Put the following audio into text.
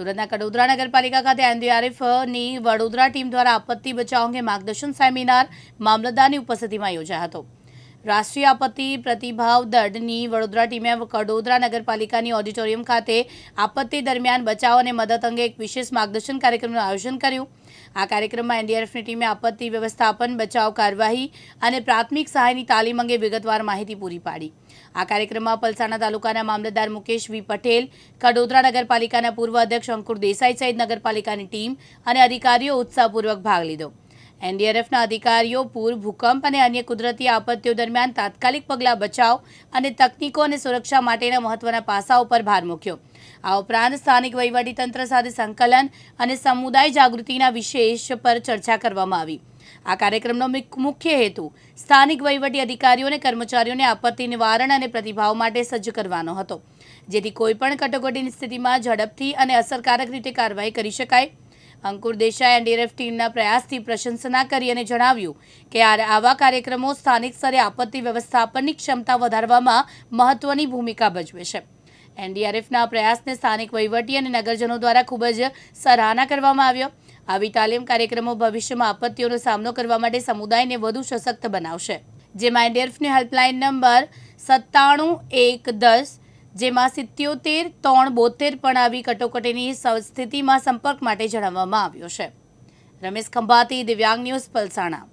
સુરતના કડોદરા નગરપાલિકા ખાતે એનડીઆરએફની વડોદરા ટીમ દ્વારા આપત્તિ બચાવ અંગે માર્ગદર્શન સેમિનાર મામલતદારની ઉપસ્થિતિમાં યોજાયો હતો. રાષ્ટ્રીય આપત્તિ પ્રતિભાવ દળની વડોદરા ટીમે કડોદરા નગરપાલિકાની ઓડિટોરિયમ ખાતે આપત્તિ દરમિયાન બચાવ અને મદદ અંગે એક વિશેષ માર્ગદર્શન કાર્યક્રમનું આયોજન કર્યું. આ કાર્યક્રમમાં એનડીઆરએફની ટીમે આપત્તિ વ્યવસ્થાપન, બચાવ કાર્યવાહી અને પ્રાથમિક સહાયની તાલીમ અંગે વિગતવાર માહિતી પૂરી પાડી. આ કાર્યક્રમમાં પલસાણા તાલુકાના મામલતદાર મુકેશ વી પટેલ, કડોદરા નગરપાલિકાના પૂર્વ અધ્યક્ષ અંકુર દેસાઈ સહિત નગરપાલિકાની ટીમ અને અધિકારીઓ ઉત્સાહપૂર્વક ભાગ લીધો. એનડીઆરએફના અધિકારીઓ, પૂર, ભૂકંપ અને અન્ય કુદરતી આપત્તિઓ દરમિયાન તાત્કાલિક પગલાં બચાવ અને તકનીકો અને સુરક્ષા માટેના મહત્વના પાસાઓ પર ભાર મૂક્યો. આ ઉપરાંત સ્થાનિક વહીવટીતંત્ર સાથે સંકલન અને સમુદાય જાગૃતિના વિશેષ પર ચર્ચા કરવામાં આવી. આ કાર્યક્રમનો મુખ્ય હેતુ સ્થાનિક વહીવટી અધિકારીઓ અને કર્મચારીઓને આપત્તિ નિવારણ અને પ્રતિભાવ માટે સજ્જ કરવાનો હતો, જેથી કોઈપણ કટોકટીની સ્થિતિમાં ઝડપથી અને અસરકારક રીતે કાર્યવાહી કરી શકાય અંકુર દેસાઈ એનડીએફ ટીમના પ્રયાસથી પ્રશંસના કરી અને જણાવ્યું કે આવા કાર્યક્રમો સ્થાનિક સ્તરે આપત્તિ વ્યવસ્થાપનની ક્ષમતા વધારવામાં મહત્વની ભૂમિકા ભજવે છે. એનડીઆરએફના પ્રયાસને સ્થાનિક વહીવટી અને નગરજનો દ્વારા ખૂબ જ સરાહના કરવામાં આવ્યો. આવી તાલીમ કાર્યક્રમો ભવિષ્યમાં આપત્તિઓનો સામનો કરવા માટે સમુદાયને વધુ સશક્ત બનાવશે. જેમાં એનડીઆરએફની હેલ્પલાઇન નંબર સત્તાણું એક દસ જેમાં સિત્યોતેર, ત્રણ બોતેર પણ આવી કટોકટીની સ્થિતિમાં સંપર્ક માટે જણાવવામાં આવ્યો છે. રમેશ ખંભાતી, દિવ્યાંગ ન્યૂઝ, પલસાણા.